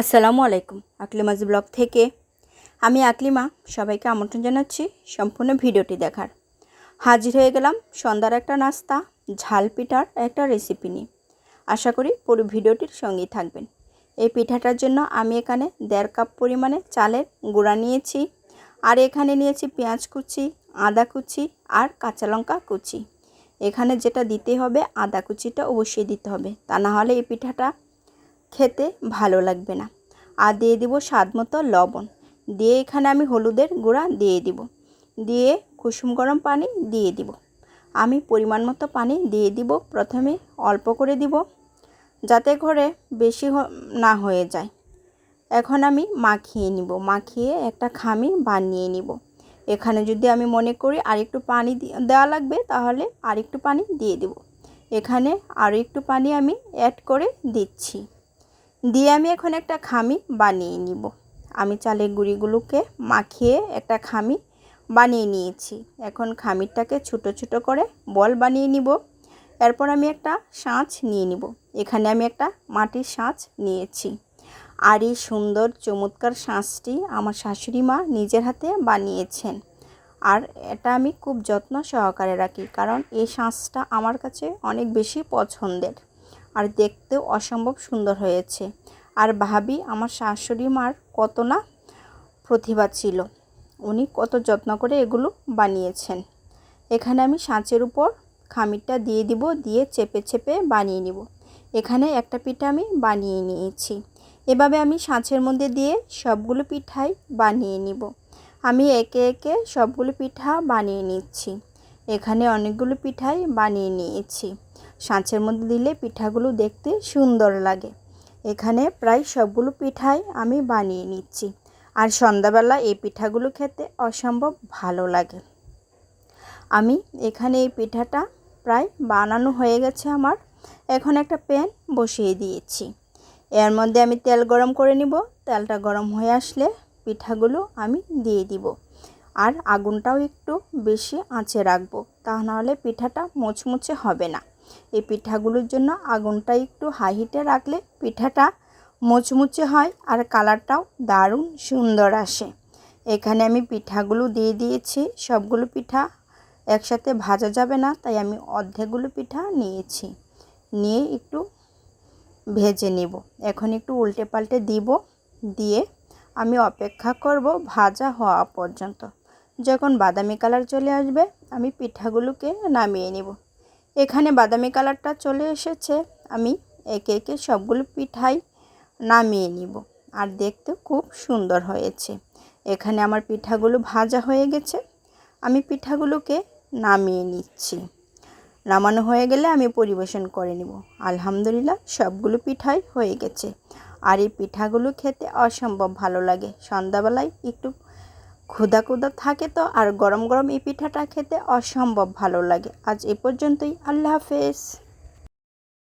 আসসালামু আলাইকুম, আকলিমাজ ব্লগ থেকে। আমি আকলিমা, সবাইকে আমন্ত্রণ জানাচ্ছি সম্পূর্ণ ভিডিওটি দেখার। হাজির হয়ে গেলাম সন্ধ্যার একটা নাস্তা, ঝাল পিঠার একটা রেসিপি নিয়ে। আশা করি পুরো ভিডিওটির সঙ্গেই থাকবেন। এই পিঠাটার জন্য আমি এখানে দেড় কাপ পরিমাণে চালের গুঁড়া নিয়েছি, আর এখানে নিয়েছি পেঁয়াজ কুচি, আদা কুচি আর কাঁচা লঙ্কা কুচি। এখানে যেটা দিতে হবে আদা কুচিটা অবশ্যই দিতে হবে, তা না হলে এই পিঠাটা খেতে ভালো লাগবে না। আর দিয়ে দিব স্বাদ মতো লবণ। দিয়ে এখানে আমি হলুদের গুঁড়া দিয়ে দিব। দিয়ে কুসুম গরম পানি দিয়ে দিব। আমি পরিমাণ মতো পানি দিয়ে দিব। প্রথমে অল্প করে দিব যাতে করে বেশি না হয়ে যায়। এখন আমি মাখিয়ে নিব। মাখিয়ে একটা খামি বানিয়ে নিব। এখানে যদি আমি মনে করি আর একটু পানি দেওয়া লাগবে তাহলে আরেকটু পানি দিয়ে দিব। এখানে আরও একটু পানি আমি অ্যাড করে দিচ্ছি। দিয়ে আমি এখন একটা খামি বানিয়ে নিব। আমি চালের গুঁড়িগুলোকে মাখিয়ে একটা খামি বানিয়ে নিয়েছি। এখন খামিরটাকে ছোট ছোট করে বল বানিয়ে নিব। এরপর আমি একটা সাঁচ নিয়ে নিব। এখানে আমি একটা মাটির সাঁচ নিয়েছি। আর এই সুন্দর চমৎকার সাঁচটি আমার শাশুড়ি মা নিজের হাতে বানিয়েছেন। আর এটা আমি খুব যত্ন সহকারে রাখি, কারণ এই সাঁচটা আমার কাছে অনেক বেশি পছন্দের। আর দেখতেও অসম্ভব সুন্দর হয়েছে। আর ভাবি, আমার শাশুড়ি মার কত না প্রতিভা ছিল। উনি কত যত্ন করে এগুলো বানিয়েছেন। এখানে আমি সাঁচের উপর খামিরটা দিয়ে দিব, দিয়ে চেপে চেপে বানিয়ে নিব। এখানে একটা পিঠা আমি বানিয়ে নিয়েছি। এভাবে আমি সাঁচের মধ্যে দিয়ে সবগুলো পিঠাই বানিয়ে নিব। আমি একে একে সবগুলো পিঠা বানিয়ে নিচ্ছি। এখানে অনেকগুলো পিঠাই বানিয়ে নিয়েছি। সাঁচের মধ্যে দিলে পিঠাগুলো দেখতে সুন্দর লাগে। এখানে প্রায় সবগুলো পিঠাই আমি বানিয়ে নিচ্ছি। আর সন্ধ্যাবেলা এই পিঠাগুলো খেতে অসম্ভব ভালো লাগে। আমি এখানে এই পিঠাটা প্রায় বানানো হয়ে গেছে আমার। এখন একটা প্যান বসিয়ে দিয়েছি। এর মধ্যে আমি তেল গরম করে নিব। তেলটা গরম হয়ে আসলে পিঠাগুলো আমি দিয়ে দিব। আর আগুনটাও একটু বেশি আঁচে রাখব। তা নাহলে পিঠাটা মুচমুচে হবে না। এই পিঠাগুলোর জন্য আগুনটা একটু হাই হিটে রাখলে পিঠাটা মুচমুচে হয় আর কালারটাও দারুণ সুন্দর আসে। এখানে আমি পিঠাগুলো দিয়ে দিয়েছি, সবগুলো পিঠা একসাথে ভাজা যাবে না, তাই আমি অর্ধেকগুলো পিঠা নিয়েছি। নিয়ে একটু ভেজে নেব। এখন একটু উল্টে পাল্টে দিব, দিয়ে আমি অপেক্ষা করব ভাজা হওয়া পর্যন্ত। যখন বাদামি কালার চলে আসবে, আমি পিঠাগুলোকে নামিয়ে নেব। এখানে বাদামি কালারটা চলে এসেছে। আমি একে একে সবগুলো পিঠাই নামিয়ে নিব। আর দেখতে খুব সুন্দর হয়েছে। এখানে আমার পিঠাগুলো ভাজা হয়ে গেছে। আমি পিঠাগুলোকে নামিয়ে নিচ্ছি। নামানো হয়ে গেলে আমি পরিবেশন করে নিব। আলহামদুলিল্লাহ সবগুলো পিঠাই হয়ে গেছে। আর এই পিঠাগুলো খেতে অসম্ভব ভালো লাগে। সন্ধ্যাবেলায় একটু ক্ষুদা ক্ষুদা থাকে তো, আর গরম গরম এই পিঠাটা খেতে অসম্ভব ভালো লাগে। আজ এ পর্যন্তই, আল্লাহ হাফেজ।